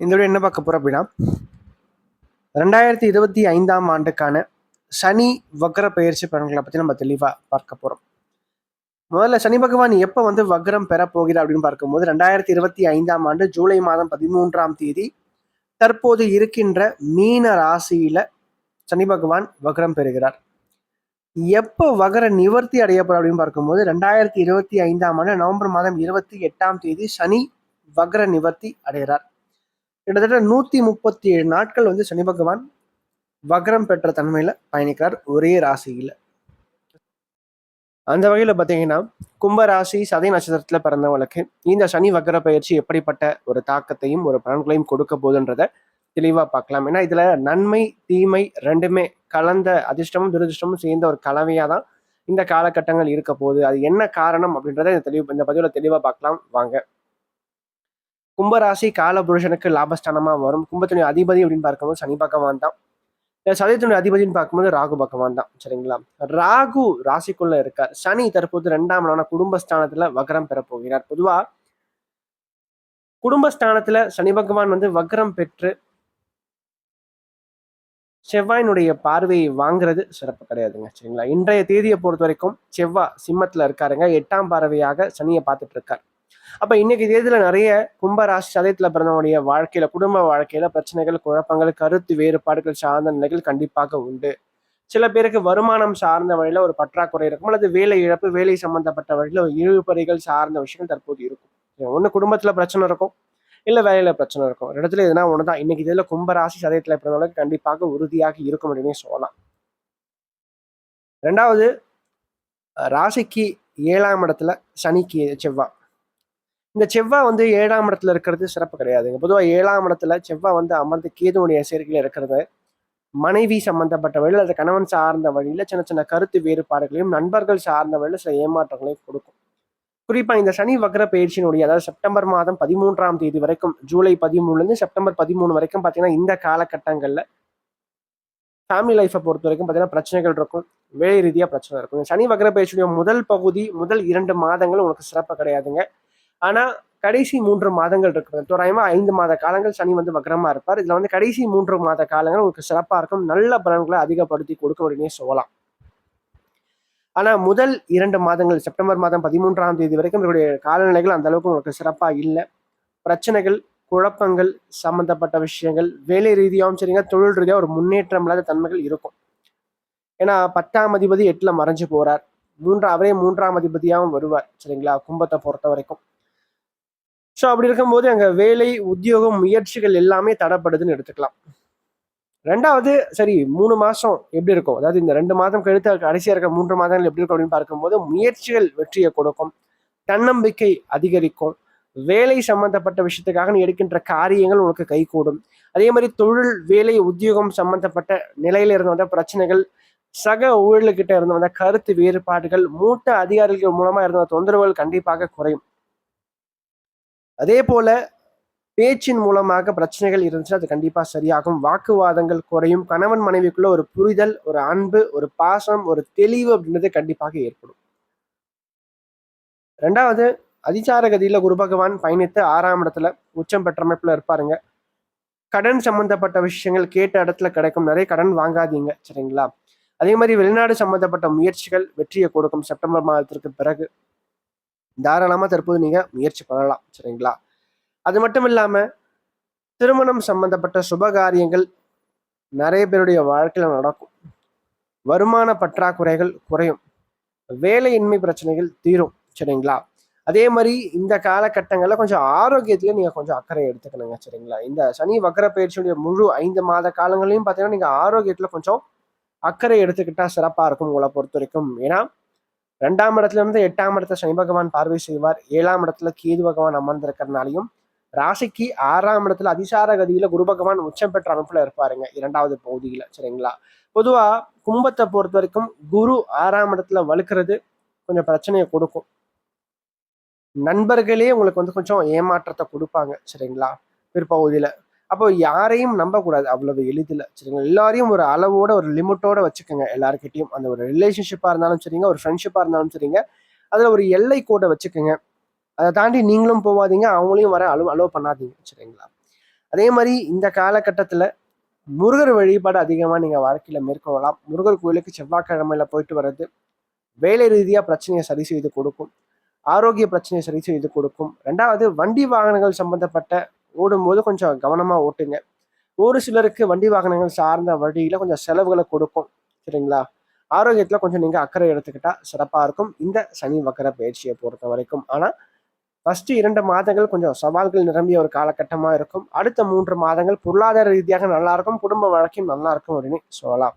இந்த வீடியோ என்ன பார்க்க போகிறோம் அப்படின்னா ரெண்டாயிரத்தி இருபத்தி ஐந்தாம் ஆண்டுக்கான சனி வக்ர பயிற்சி பலன்களை பற்றி நம்ம தெளிவாக பார்க்க போகிறோம் முதல்ல சனி பகவான் எப்போ வந்து வக்ரம் பெற போகிறார் அப்படின்னு பார்க்கும்போது ரெண்டாயிரத்தி இருபத்தி ஐந்தாம் ஆண்டு ஜூலை மாதம் பதிமூன்றாம் தேதி தற்போது இருக்கின்ற மீன ராசியில சனி பகவான் வக்ரம் பெறுகிறார். எப்போ வகர நிவர்த்தி அடையப்படும் அப்படின்னு பார்க்கும்போது ரெண்டாயிரத்தி இருபத்தி ஐந்தாம் ஆண்டு நவம்பர் மாதம் இருபத்தி எட்டாம் தேதி சனி வக்ர நிவர்த்தி அடைகிறார். கிட்டத்தட்ட நூத்தி முப்பத்தி ஏழு நாட்கள் வந்து சனி பகவான் வக்ரம் பெற்ற தன்மையில பயணிக்கிறார் ஒரே ராசியில. அந்த வகையில பாத்தீங்கன்னா கும்ப ராசி சதை நட்சத்திரத்துல பிறந்தவங்களுக்கு இந்த சனி வக்ர பயிற்சி எப்படிப்பட்ட ஒரு தாக்கத்தையும் ஒரு பலன்களையும் கொடுக்க போதுன்றத தெளிவா பார்க்கலாம். ஏன்னா இதுல நன்மை தீமை ரெண்டுமே கலந்த அதிர்ஷ்டமும் துரதிர்ஷ்டமும் சேர்ந்த ஒரு கலவையாக தான் இந்த காலகட்டங்கள் இருக்க போகுது. அது என்ன காரணம் அப்படின்றத இந்த தெளிவு இந்த பதிவுல தெளிவா பார்க்கலாம். வாங்க. கும்பராசி கால புருஷனுக்கு லாபஸ்தானமா வரும். கும்பத்தினுடைய அதிபதி அப்படின்னு பார்க்கும்போது சனி பகவான் தான். சதயத்தினுடைய அதிபதினு பார்க்கும்போது ராகு பகவான் தான். சரிங்களா? ராகு ராசிக்குள்ள இருக்கார். சனி தற்போது ரெண்டாம் நாளான குடும்பஸ்தானத்துல வக்ரம் பெற போகிறார். பொதுவா குடும்பஸ்தானத்துல சனி பகவான் வந்து வக்ரம் பெற்று செவ்வாயினுடைய பார்வையை வாங்குறது சிறப்பு கிடையாதுங்க. சரிங்களா? இன்றைய தேதியை பொறுத்த வரைக்கும் செவ்வாய் சிம்மத்துல இருக்காருங்க. எட்டாம் பார்வையாக சனியை பார்த்துட்டு இருக்கார். அப்ப இன்னைக்கு தேதியில நிறைய கும்பராசி சதயத்துல பிறந்தவனுடைய வாழ்க்கையில குடும்ப வாழ்க்கையில பிரச்சனைகள் குழப்பங்கள் கருத்து வேறுபாடுகள் சார்ந்த நிலைகள் கண்டிப்பாக உண்டு. சில பேருக்கு வருமானம் சார்ந்த வழியில ஒரு பற்றாக்குறை இருக்கும் அல்லது வேலை இழப்பு வேலை சம்பந்தப்பட்ட வழியில ஒரு இழுபறிகள் சார்ந்த விஷயங்கள் தற்போது இருக்கும். ஒண்ணு குடும்பத்துல பிரச்சனை இருக்கும் இல்ல வேலையில பிரச்சனை இருக்கும். ஒரு இடத்துல எதுனா ஒண்ணுதான். இன்னைக்கு இதுல கும்பராசி சதயத்துல பிறந்தவங்களுக்கு கண்டிப்பாக உறுதியாக இருக்கும் அப்படின்னு சொல்லலாம். ரெண்டாவது ராசிக்கு ஏழாம் இடத்துல சனிக்கு செவ்வாய். இந்த செவ்வாய் வந்து ஏழாம் இடத்துல இருக்கிறது சிறப்பு கிடையாதுங்க பொதுவாக ஏழாம் இடத்துல செவ்வாய் வந்து அமர்ந்து கேதுவனுடைய சேர்க்கையில் இருக்கிறது. மனைவி சம்பந்தப்பட்ட வழியில் அது கணவன் சார்ந்த வழியில் சின்ன சின்ன கருத்து வேறுபாடுகளையும் நண்பர்கள் சார்ந்த வழியில் சில ஏமாற்றங்களையும் கொடுக்கும். குறிப்பாக இந்த சனி வக்ர பயிற்சியினுடைய அதாவது செப்டம்பர் மாதம் பதிமூன்றாம் தேதி வரைக்கும் ஜூலை பதிமூணுலேருந்து செப்டம்பர் பதிமூணு வரைக்கும் பார்த்தீங்கன்னா இந்த காலகட்டங்களில் ஃபேமிலி லைஃப்பை பொறுத்த வரைக்கும் பார்த்தீங்கன்னா பிரச்சனைகள் இருக்கும். வேலை ரீதியாக பிரச்சனை இருக்கும். சனி வக்ர பயிற்சியுடைய முதல் பகுதி முதல் இரண்டு மாதங்கள் உனக்கு சிறப்பு கிடையாதுங்க. ஆனா கடைசி மூன்று மாதங்கள் இருக்கிறது. தோராயமா ஐந்து மாத காலங்கள் சனி வந்து வக்ரமா இருப்பார். இதுல வந்து கடைசி மூன்று மாத காலங்கள் உங்களுக்கு சிறப்பா இருக்கும். நல்ல பலன்களை அதிகப்படுத்தி கொடுக்க அப்படின்னே சொல்லலாம். ஆனா முதல் இரண்டு மாதங்கள் செப்டம்பர் மாதம் பதிமூன்றாம் தேதி வரைக்கும் இவருடைய காலநிலைகள் அந்த அளவுக்கு உங்களுக்கு சிறப்பா இல்லை. பிரச்சனைகள் குழப்பங்கள் சம்பந்தப்பட்ட விஷயங்கள் வேலை ரீதியாகவும் சரிங்க தொழில் ரீதியாக ஒரு முன்னேற்றம் இல்லாத தன்மைகள் இருக்கும். ஏன்னா பத்தாம் அதிபதி எட்டுல மறைஞ்சு போறார். மூன்றா அவரே மூன்றாம் அதிபதியாகவும் வருவார். சரிங்களா? கும்பத்தை பொறுத்த வரைக்கும். ஸோ அப்படி இருக்கும்போது அங்கே வேலை உத்தியோகம் முயற்சிகள் எல்லாமே தடப்படுதுன்னு எடுத்துக்கலாம். ரெண்டாவது சரி மூணு மாதம் எப்படி இருக்கும்? அதாவது இந்த ரெண்டு மாதம் கழித்து கடைசியாக இருக்க மூன்று மாதங்கள் எப்படி இருக்கும் அப்படின்னு பார்க்கும்போது முயற்சிகள் வெற்றியை கொடுக்கும் தன்னம்பிக்கை அதிகரிக்கும் வேலை சம்பந்தப்பட்ட விஷயத்துக்காக நீ எடுக்கின்ற காரியங்கள் உனக்கு கைகூடும். அதே மாதிரி தொழில் வேலை உத்தியோகம் சம்பந்தப்பட்ட நிலையில இருந்து வந்த பிரச்சனைகள் சக ஊழல்கிட்ட இருந்து வந்த கருத்து வேறுபாடுகள் மூத்த அதிகாரிகள் மூலமா இருந்த தொந்தரவுகள் கண்டிப்பாக குறையும். அதே போல பேச்சின் மூலமாக பிரச்சனைகள் இருந்துச்சுன்னா அது கண்டிப்பா சரியாகும். வாக்குவாதங்கள் குறையும். கணவன் மனைவிக்குள்ள ஒரு புரிதல் ஒரு அன்பு ஒரு பாசம் ஒரு தெளிவு அப்படின்றது கண்டிப்பாக ஏற்படும். ரெண்டாவது அதிசார கதியில குரு பகவான் பயணித்து ஆறாம் இடத்துல உச்சம் பெற்ற அமைப்புல இருப்பாருங்க. கடன் சம்பந்தப்பட்ட விஷயங்கள் கேட்ட இடத்துல கிடைக்கும். நிறைய கடன் வாங்காதீங்க சரிங்களா? அதே மாதிரி வெளிநாடு சம்பந்தப்பட்ட முயற்சிகள் வெற்றியை கொடுக்கும். செப்டம்பர் மாதத்திற்கு பிறகு. தாராளமாக தற்போது நீங்கள் முயற்சி பண்ணலாம் சரிங்களா? அது மட்டும் இல்லாமல் திருமணம் சம்பந்தப்பட்ட சுபகாரியங்கள் நிறைய பேருடைய வாழ்க்கையில் நடக்கும். வருமான பற்றாக்குறைகள் குறையும். வேலையின்மை பிரச்சனைகள் தீரும் சரிங்களா? அதே மாதிரி இந்த காலகட்டங்களில் கொஞ்சம் ஆரோக்கியத்திலே நீங்கள் கொஞ்சம் அக்கறை எடுத்துக்கணுங்க சரிங்களா? இந்த சனி வக்கர பயிற்சியுடைய முழு ஐந்து மாத காலங்களையும் பார்த்தீங்கன்னா நீங்கள் ஆரோக்கியத்தில் கொஞ்சம் அக்கறை எடுத்துக்கிட்டால் சிறப்பாக இருக்கும் உங்களை பொறுத்த வரைக்கும். ஏன்னா ரெண்டாம் இடத்துல இருந்து எட்டாம் இடத்துல சனி பகவான் பார்வை செய்வார். ஏழாம் இடத்துல கேது பகவான் அமர்ந்திருக்கிறதுனாலையும் ராசிக்கு ஆறாம் இடத்துல அதிசார கதியில குரு பகவான் உச்சம் பெற்ற அமைப்புல இருப்பாருங்க இரண்டாவது பகுதியில. சரிங்களா? பொதுவா கும்பத்தை பொறுத்த வரைக்கும் குரு ஆறாம் இடத்துல வலுக்கிறது கொஞ்சம் பிரச்சனையை கொடுக்கும். நண்பர்களே உங்களுக்கு வந்து கொஞ்சம் ஏமாற்றத்தை கொடுப்பாங்க சரிங்களா? பிற்பகுதியில. அப்போ யாரையும் நம்பக்கூடாது. அவ்வளவு எளிதில். சரிங்களா? எல்லாரையும் ஒரு அளவோட ஒரு லிமிட்டோட வச்சுக்கோங்க. எல்லாருக்கிட்டையும் அந்த ஒரு ரிலேஷன்ஷிப்பாக இருந்தாலும் சரிங்க. ஒரு ஃப்ரெண்ட்ஷிப்பாக இருந்தாலும் சரிங்க. அதில் ஒரு எல்லை கோடை வச்சுக்கோங்க. அதை தாண்டி நீங்களும் போவாதீங்க. அவங்களையும் வர அலோ அலோவ் பண்ணாதீங்க. சரிங்களா? அதே மாதிரி இந்த காலகட்டத்தில் முருகர் வழிபாடு அதிகமாக நீங்கள் வாழ்க்கையில் மேற்கொள்ளலாம். முருகர் கோயிலுக்கு செவ்வாய்க்கிழமையில போயிட்டு வர்றது வேலை ரீதியாக பிரச்சனையை சரி செய்து கொடுக்கும். ஆரோக்கிய பிரச்சனையை சரி செய்து கொடுக்கும். ரெண்டாவது வண்டி வாகனங்கள் சம்பந்தப்பட்ட ஓடும்போது கொஞ்சம் கவனமாக ஓட்டுங்க. ஒரு சிலருக்கு வண்டி வாகனங்கள் சார்ந்த வழியில் கொஞ்சம் செலவுகளை கொடுக்கும். சரிங்களா? ஆரோக்கியத்தில் கொஞ்சம் நீங்கள் அக்கறை எடுத்துக்கிட்டால் சிறப்பாக இருக்கும். இந்த சனி வக்கர பயிற்சியை பொறுத்த வரைக்கும். ஆனால் ஃபஸ்ட்டு இரண்டு மாதங்கள் கொஞ்சம் சவால்கள் நிரம்பிய ஒரு காலகட்டமாக இருக்கும். அடுத்த மூன்று மாதங்கள் பொருளாதார ரீதியாக நல்லாயிருக்கும் குடும்ப வழக்கையும் நல்லாயிருக்கும் அப்படின்னு சொல்லலாம்.